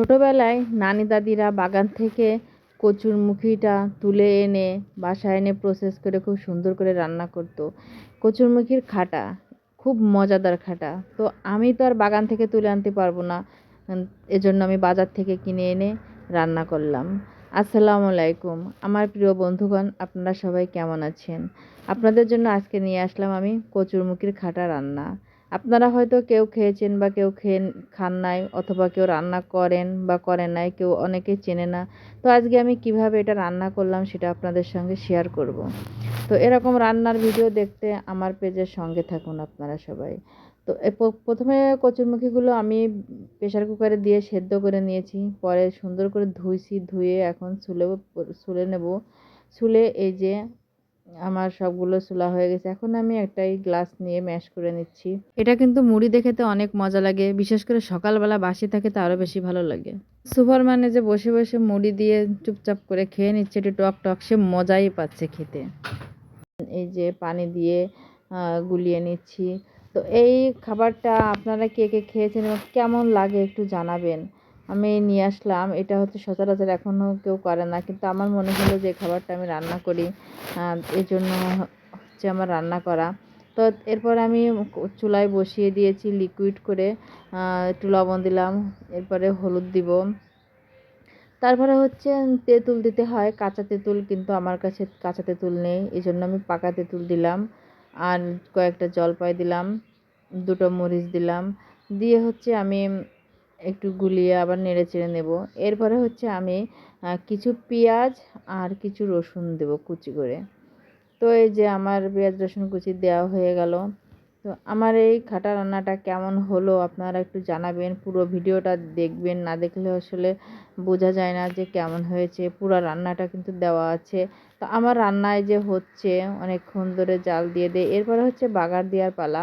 ছোটোবেলায় নানি দাদিরা বাগান থেকে কচুর মুখিটা তুলে এনে বাসায় এনে প্রসেস করে খুব সুন্দর করে রান্না করতো। কচুরমুখির খাটা, খুব মজাদার খাটা। তো আমি তো আর বাগান থেকে তুলে আনতে পারব না। এজন্য আমি বাজার থেকে কিনে এনে রান্না করলাম। আসসালামু আলাইকুম। আমার প্রিয় বন্ধুগণ, আপনারা সবাই কেমন আছেন? আপনাদের জন্য আজকে নিয়ে আসলাম আমি কচুরমুখির খাটা রান্না। আপনারা হয়তো কেউ খেয়েছেন বা কেউ খেয়ে খান নাই অথবা কেউ রান্না করেন বা করেন নাই, কেউ অনেকে চেনে না। তো আজকে আমি কীভাবে এটা রান্না করলাম সেটা আপনাদের সঙ্গে শেয়ার করব। তো এরকম রান্নার ভিডিও দেখতে আমার পেজের সঙ্গে থাকুন আপনারা সবাই। তো প্রথমে কচুরমুখিগুলো আমি প্রেশার কুকারে দিয়ে সেদ্ধ করে নিয়েছি। পরে সুন্দর করে ধুইছি, ধুয়ে এখন সুলে সুলে নেব। সুলে এই যে আমার সবগুলো সুলা হয়ে গেছে। এখন আমি একটাই গ্লাস নিয়ে ম্যাশ করে নিচ্ছি। এটা কিন্তু মুড়ি দেখে তো অনেক মজা লাগে। বিশেষ করে সকালবেলা বাসি থাকে তো আরও বেশি ভালো লাগে। সুপার মানে যে বসে বসে মুড়ি দিয়ে চুপচাপ করে খেয়ে নিচ্ছে একটু টক টক, সে মজাই পাচ্ছে খেতে। এই যে পানি দিয়ে গুলিয়ে নিচ্ছি। তো এই খাবারটা আপনারা কে কে খেয়েছেন এবং কেমন লাগে একটু জানাবেন। আমি নিয়ে আসলাম। এটা হচ্ছে সচরাচর এখনও কেউ করে না। কিন্তু আমার মনে হলো যে খাবারটা আমি রান্না করি। এই জন্য হচ্ছে আমার রান্না করা। তো এরপর আমি চুলায় বসিয়ে দিয়েছি লিকুইড করে। একটু লবণ দিলাম। এরপরে হলুদ দিব। তারপরে হচ্ছে তেঁতুল দিতে হয়। কাঁচা তেঁতুল কিন্তু আমার কাছে কাঁচা তেঁতুল নেই। এই জন্য আমি পাকা তেঁতুল দিলাম। আর কয়েকটা জলপাই দিলাম। দুটো মরিচ দিলাম। দিয়ে হচ্ছে আমি একটু গুলিয়ে আবার নেড়ে চেড়ে নেব। এরপরে হচ্ছে আমি কিছু পেঁয়াজ আর কিছু রসুন দেব কুচি করে। তো এই যে আমার পেঁয়াজ, রসুন, কুচি দেওয়া হয়ে গেল। তো আমার এই খাটা রান্নাটা কেমন হলো আপনারা একটু জানাবেন। পুরো ভিডিওটা দেখবেন, না দেখলে আসলে বোঝা যায় না যে কেমন হয়েছে। পুরো রান্নাটা কিন্তু দেওয়া আছে। তো আমার রান্নায় যে হচ্ছে, অনেকক্ষণ ধরে জাল দিয়ে দেয়। এরপরে হচ্ছে বাগার দেওয়ার পালা।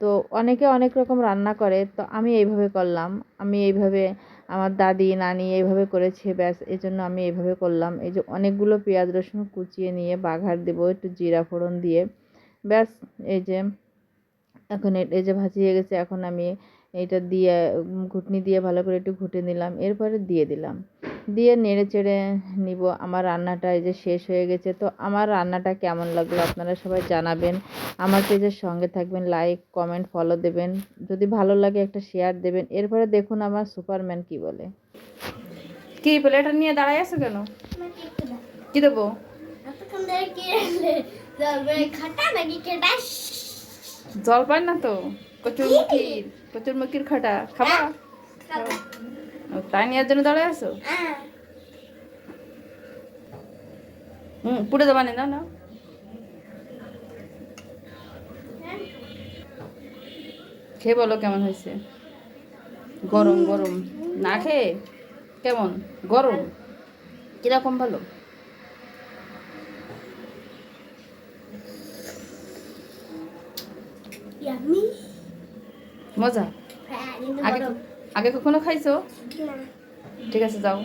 তো অনেকে অনেক রকম রান্না করে, তো আমি এইভাবে করলাম। আমি এইভাবে আমার দাদি, নানি এইভাবে করেছে, ব্যাস এই জন্য আমি এইভাবে করলাম। এই যে অনেকগুলো পেঁয়াজ, রসুন কুচিয়ে নিয়ে বাঘার দেবো একটু জিরা ফোড়ন দিয়ে। ব্যাস, এই যে এখন এই যে ভাজি হয়ে গেছে, এখন আমি এইটা দিয়ে ঘুটনি দিয়ে ভালো করে একটু ঘুটে নিলাম। এরপরে দিয়ে দিলাম। দিয়ে নেড়ে চেড়ে নিব। আমার রান্নাটা এই যে শেষ হয়ে গেছে। তো আমার রান্নাটা কেমন লাগল আপনারা সবাই জানাবেন। আমার পেজের সঙ্গে থাকবেন লাইক কমেন্ট ফলো দেবেন। যদি ভালো লাগে একটা শেয়ার দেবেন। এরপরে দেখুন আমার সুপারম্যান কি বলে। কি প্লেটটা নিয়ে দাঁড়াই আছো কেন? কি দেবো? জল পান না তো? কচুর মুখির কচুর মুখির খাটা। খাবা? ও, নেওয়ার জন্য দাঁড়ায় আছো? হুম পুড়ে দেবা না না খেয়ে বলো কেমন হয়েছে? গরম গরম। না খেয়ে? কেমন? গরম? কীরকম ভালো? মজা? হ্যাঁ আগে আগে কখনো খাইছো? ঠিক আছে যাও।